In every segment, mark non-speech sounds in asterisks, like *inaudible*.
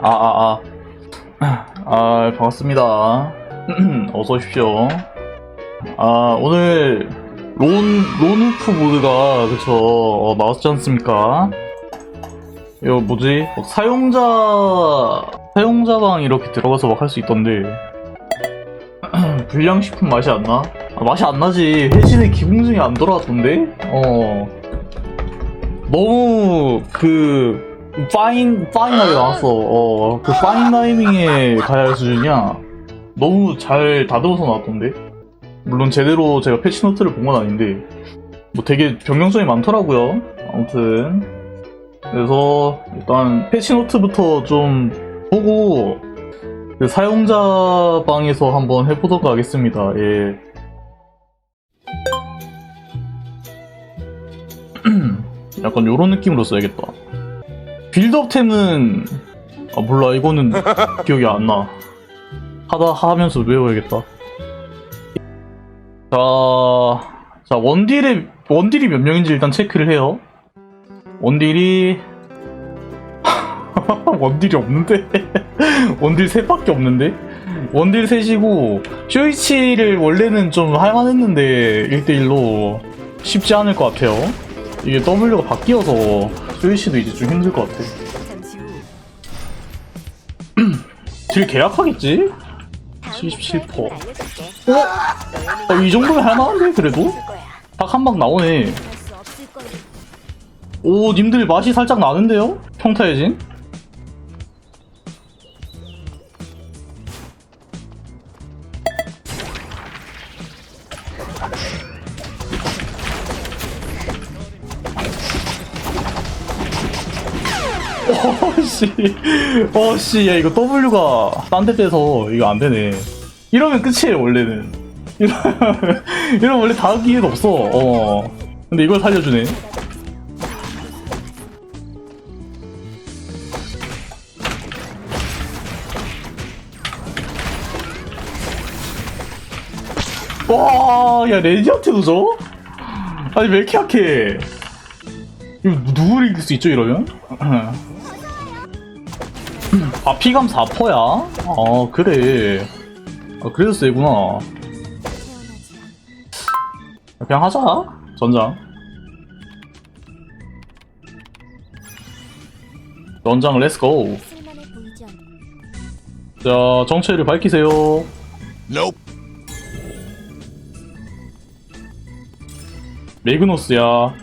아, 아, 아. 아, 반갑습니다. *clears throat* 어서 오십시오. 아, 오늘, 론, 론우프 모드가, 그쵸, 어, 나왔지 않습니까? 이거 뭐지? 막 사용자, 사용자방 이렇게 들어가서 막 할 수 있던데. *clears throat* 불량식품 맛이 안 나? 아, 맛이 안 나지. 회신의 기능중이 안 돌아가던데? 어. 너무, 그, 파인, 파인하게 나왔어. 어, 그 파인 타이밍에 가야 할 수준이야. 너무 잘 다듬어서 나왔던데? 물론 제대로 제가 패치 노트를 본 건 아닌데, 뭐 되게 변경점이 많더라고요. 아무튼. 그래서 일단 패치 노트부터 좀 보고, 그 사용자 방에서 한번 해보도록 하겠습니다. 예. *clears throat* 약간 요런 느낌으로 써야겠다. 빌드업템은 아 몰라 이거는 *laughs* 기억이 안 나. 하다 하면서 외워야겠다. 자, 자 원딜의 원딜이 몇 명인지 일단 체크를 해요. 원딜이 *laughs* 원딜이 없는데 *laughs* 원딜 셋밖에 없는데 원딜 셋이고 쇼이치를 원래는 좀 할만했는데 1대1로 쉽지 않을 것 같아요. 이게 W가 바뀌어서 쇼이치도 이제 좀 힘들 것 같아. *clears throat* 딜 계약하겠지? 77%. 알려줄게. 어, 이 정도면 할만한데 그래도? 딱 한 방 나오네. 오, 님들 맛이 살짝 나는데요? 평타해진? 어씨, 어씨, 야 이거 W가 딴 데 빼서 이거 안 되네. 이러면 끝이에요 원래는. 이러면, 이러면 원래 다음 기회도 없어. 어. 근데 이걸 살려주네. 와, 야, 레디언트도 져? 아니, 왜 이렇게 약해? 이거 누구를 이길 수 있죠, 이러면? 아, 피감 4%야? 아, 그래. 아, 그래서 세구나. 그냥 하자. 전장. 전장, 렛츠고. 자, 정체를 밝히세요. Nope. 메그노스야.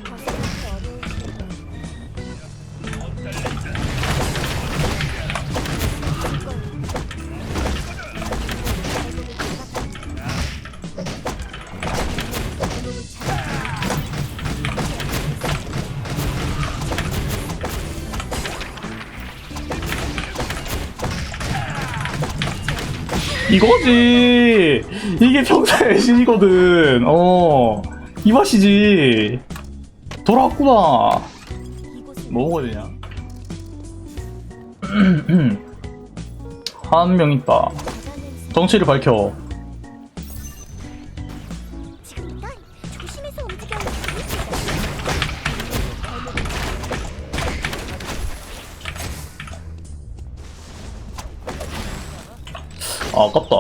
이거지! 이게 평타의 신이거든. 어. 이 맛이지. 돌아왔구나. 뭐 먹어야 되냐? 한 명 있다. 정체를 밝혀. 아, 아깝다.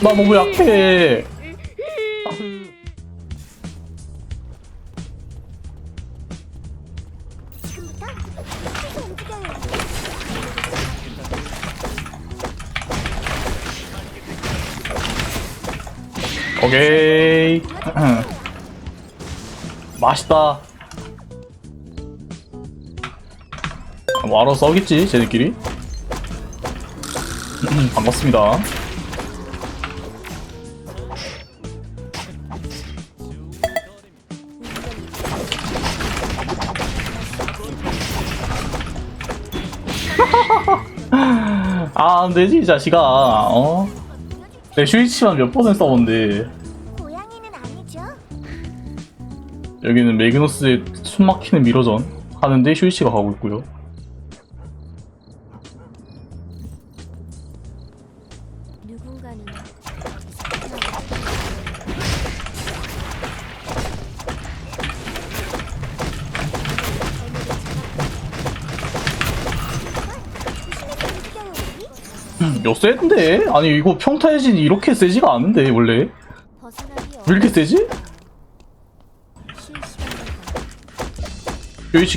나 너무 약해. 지금부터 조심해서 움직여야 해. 오케이. *clears throat* 맛있다. 뭐 알아서 써겠지, 쟤네끼리. 반갑습니다. *laughs* 아, 안 되지, 이 자식아. 어? 내 슈이치만 몇 번을 써본데. 고양이는 아니죠? 여기는 매그너스의 숨막히는 미러전 하는데 슈이치가 가고 있고요. 몇 세인데? 아니 이거 평타 혜진이 이렇게 세지가 않은데 원래 왜 이렇게 세지?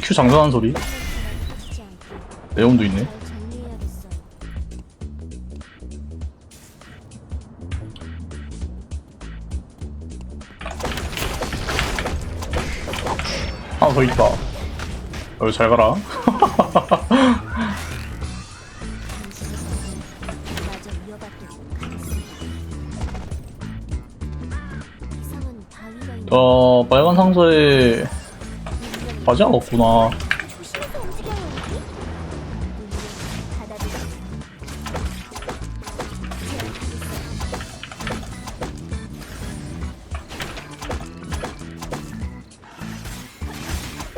큐 장전하는 소리 않고 네온도 있네. 하나 더 있다 여기 잘 가라 *laughs* 상자에 바지가 없구나.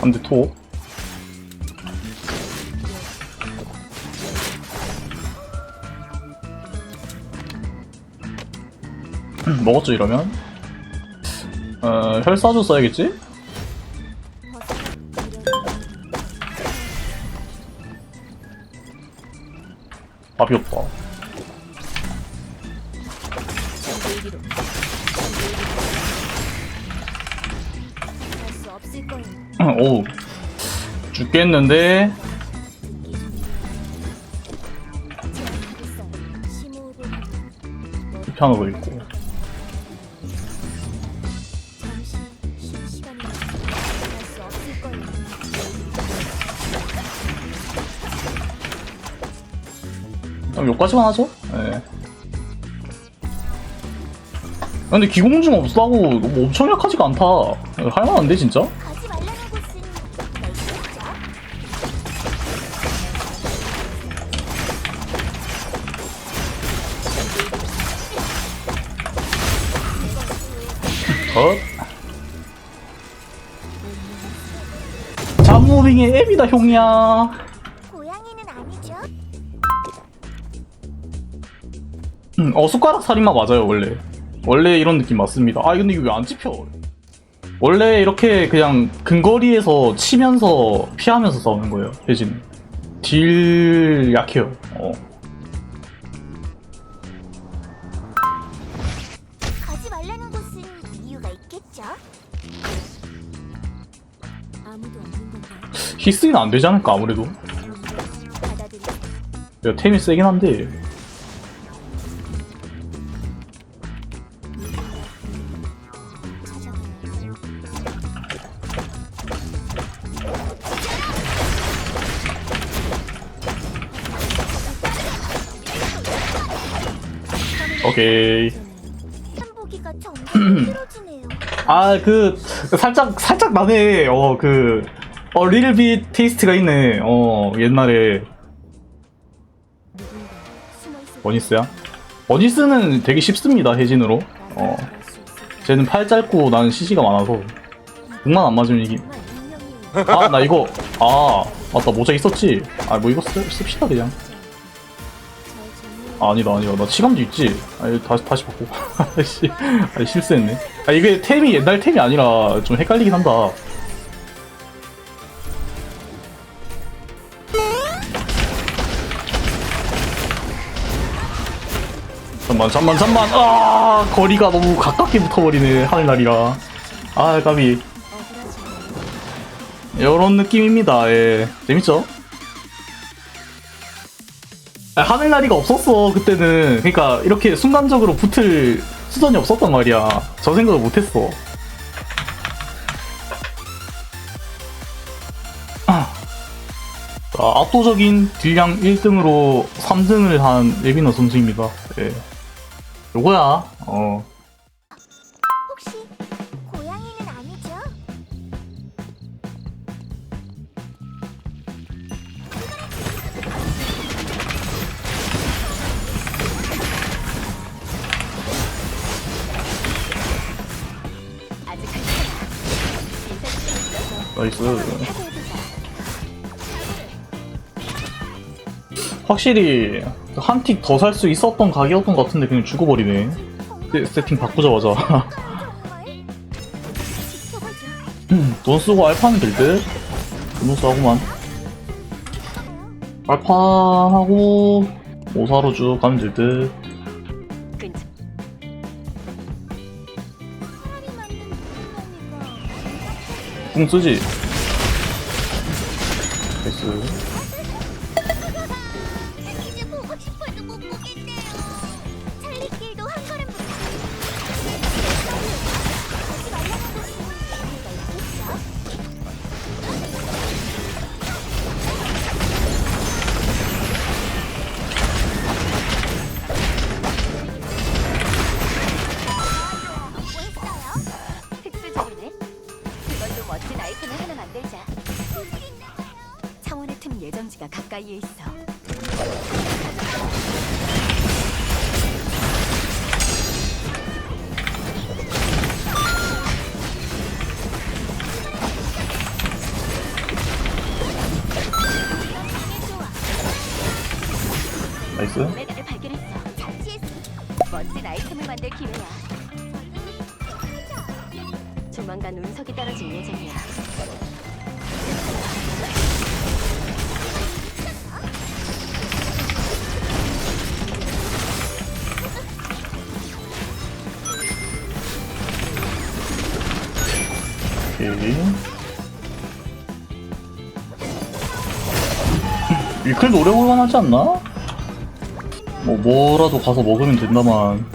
안돼 토 음, 먹었죠 이러면 어 혈사주 써야겠지? 답이 없다. 오우 죽겠는데 하고 피아노도 있고 여기까지만 하죠 예 근데 기공중 없다고 너무 엄청 약하지가 않다. 할만한데 진짜? 컷 잡무빙의 앱이다 형이야 음, 어 숟가락 살인마 맞아요 원래 원래 이런 느낌 맞습니다 아 근데 이거 왜안 찍혀 원래 이렇게 그냥 근거리에서 치면서 피하면서 싸우는 거예요 혜진 딜 약해요 어. 가지 말라는 곳은 이유가 있겠죠? 아무도 없는 건가요? 히스는 안 되지 않을까 아무래도 받아들이세요. 내가 템이 세긴 한데 오케이 한보기가 점점 *clears throat* 힘들어지네요. 아 그 살짝 살짝 나네 어 그 어 리틀빗 테이스트가 있네 어 옛날에 누군가 숨어 있을 버니스야 버니스는 되게 쉽습니다 혜진으로 어? 쟤는 팔 짧고 나는 CC가 많아서 공만 안 맞으면 이기 정말 운명이에요. 아 나 이거 아 맞다 모자 있었지 아 뭐 이거 쓰, 씁시다 그냥. 아, 아니다 아니다. 나 치감도 있지? 아니 다시 다시 바꿔. *laughs* 아씨. 아니 실수했네. 아 이게 템이 옛날 템이 아니라 좀 헷갈리긴 한다. 잠만 잠만 잠만. 아 거리가 너무 가깝게 붙어버리네 하늘날이라. 아 까비. 이런 느낌입니다. 예. 재밌죠? 아, 하늘 나리가 없었어 그때는. 그러니까 이렇게 순간적으로 붙을 수단이 없었단 말이야. 저 생각을 못했어. 아. 자, 압도적인 딜량 1등으로 3등을 한 예비너 선수입니다. 예. 요거야. 어. 나이스. 확실히 한 틱 더 살 수 있었던 가게였던 것 같은데 그냥 죽어버리네. 세, 세팅 바꾸자마자. *laughs* 돈 쓰고 알파하면 될 듯? 돈 쓰고만. 알파하고 오사로 쭉 가면 될듯 궁 쓰지? 됐어 있어. 나이스 메달을 발견했어. 자취했어. 멋진 아이템을 만들 기회야. 조만간 운석이 떨어질 예정이야. 이 위클도 오래 볼만 하지 않나? 뭐 뭐라도 가서 먹으면 된다만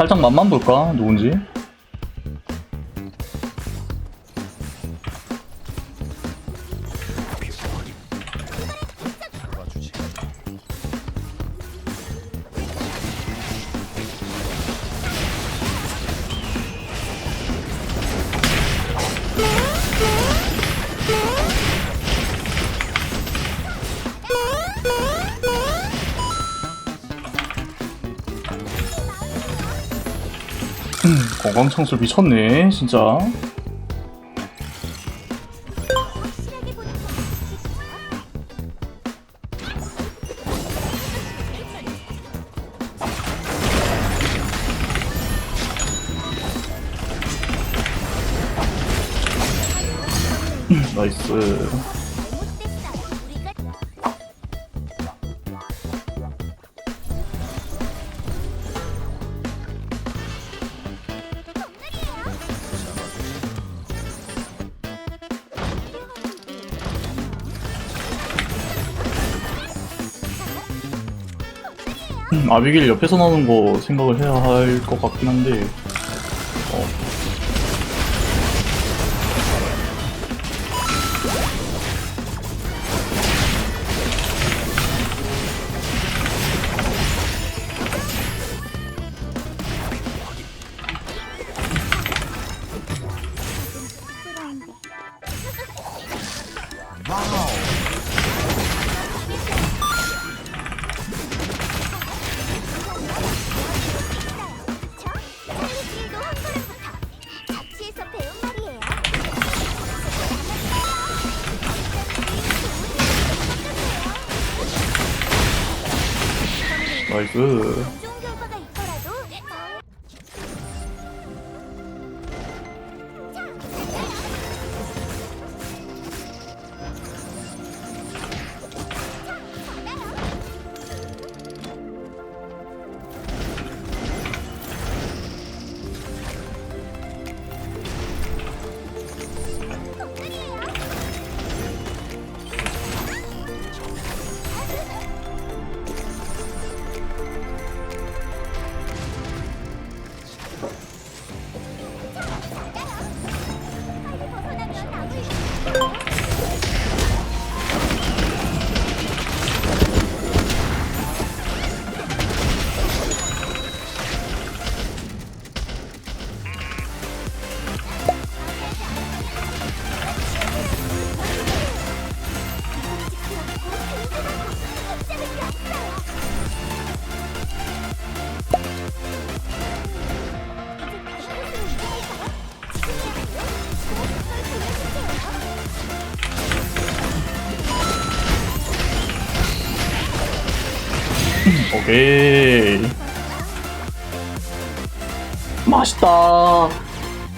살짝 맛만 볼까? 누군지 건강청술 미쳤네 진짜 좋겠죠? 나이스 아비길 옆에서 나오는 거 생각을 해야 할 것 같긴 한데 나 오케이. 맛있다.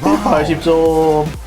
80점.